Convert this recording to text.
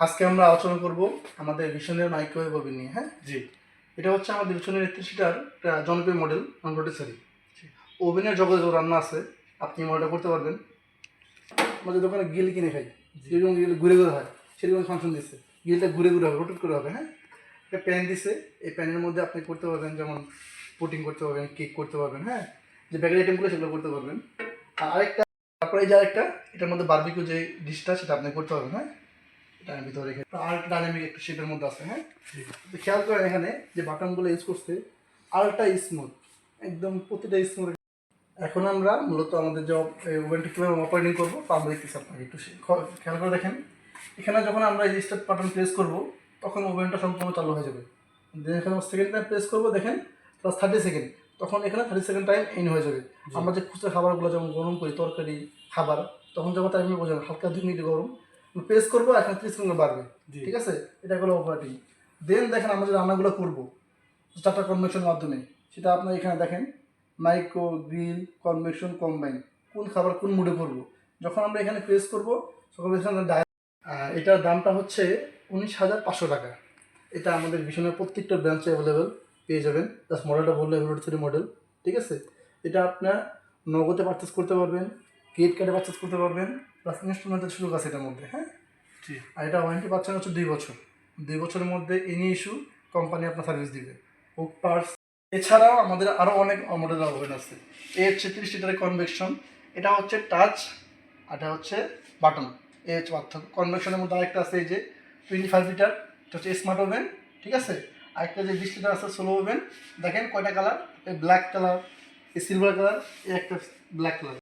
আজকে আমরা আলোচনা করব আমাদের ভিশনের মাইক্রোওয়েভ ওভেন নিয়ে হ্যাঁ? জি। এটা হচ্ছে আমাদের ভিশনের একত্রিশটার একটা জনপ্রিয় মডেল নন রোটেসারি ওভেনের জগতে রান্না আছে আপনি মডেলটা করতে পারবেন। আমাদের দোকানে গিল কিনে খাই যেরকম গিল ঘুরে ঘুরে হয় সেরকম ফাংশন দিচ্ছে। গিলটা ঘুরে ঘুরে হবে রোটেট করে হবে হ্যাঁ? একটা প্যান দিছে এই প্যানের মধ্যে আপনি করতে পারবেন যেমন পুটিং করতে পারবেন কেক করতে পারবেন হ্যাঁ? যে ব্যাগের আইটেমগুলো সেগুলো করতে পারবেন। আর আরেকটা তারপরে যে আরেকটা এটার মধ্যে বারবিকিউ যে ডিশটা সেটা আপনি করতে পারবেন হ্যাঁ? এটা আমি ভিতরে রেখে একটা ডাইনামিক একটু শেপের মধ্যে আছে হ্যাঁ? খেয়াল করেন এখানে যে বাটনগুলো ইউজ করছে আলটা স্মুথ একদম প্রতিটা স্মুথ এখন আমরা মূলত আমাদের যে ওভেনটা কীভাবে অপারেটিং করব তা আমরা দেখতেছি আপনাকে একটু খেয়াল করে দেখেন। এখানে যখন আমরা এই স্টার্ট বাটন প্রেস করব তখন ওভেনটা সম্পূর্ণ চালু হয়ে যাবে। দেন এখানে সেকেন্ড টাইম প্রেস করব দেখেন প্লাস থার্টি সেকেন্ড তখন এখানে থার্টি সেকেন্ড টাইম এন হয়ে যাবে। আমরা যে খুচরা খাবারগুলো যেমন গরম করি তরকারি খাবার তখন যখন টাইমে বোঝেন হালকা দুই মিনিট গরম প্রেস করব এখানে ত্রিশ সেকেন্ড বাড়বে। জি। ঠিক আছে? এটা হলো অপারেটিং দেন দেখেন আমরা যে রান্নাগুলো করব স্টার্টার কনভেকশন মাধ্যমে সেটা আপনার এখানে দেখেন মাইক্রো গ্রিল কনভেকশন কম্বাইন কোন খাবার কোন মুডে করব। যখন আমরা এখানে প্রেস করব তখন এখানে এটার দামটা হচ্ছে উনিশ হাজার পাঁচশো টাকা। এটা আমাদের ভীষণের প্রত্যেকটা ব্রাঞ্চে অ্যাভেলেবেল পেয়ে যাবেন। জাস্ট মডেলটা বললে থ্রি মডেল ঠিক আছে? এটা আপনার নগদে পারচেস করতে পারবেন। ক্রেডিট কার্ডে পারচেস করতে পারবেন প্লাস ইনস্টলমেন্টের সুযোগ আছে এটার মধ্যে হ্যাঁ? আর এটা ওয়ারেন্টি পাচ্ছেন হচ্ছে দুই বছর। দুই বছরের মধ্যে এনি ইস্যু কোম্পানি আপনার সার্ভিস দিবে। ও পার্স এছাড়াও আমাদের আরও অনেক মডেল ওভেন আছে। এ হচ্ছে তিরিশ লিটারের কনভেকশন এটা হচ্ছে টাচ আর এটা হচ্ছে বাটন এ হচ্ছে পার্থক্য। কনভেকশনের মধ্যে আরেকটা আছে এই যে টোয়েন্টি ফাইভ লিটার এটা হচ্ছে স্মার্ট ওভেন ঠিক আছে? আরেকটা যে বিশ লিটার আছে সোলো ওভেন দেখেন কয়টা কালার এই ব্ল্যাক কালার এই সিলভার কালার এই একটা ব্ল্যাক কালার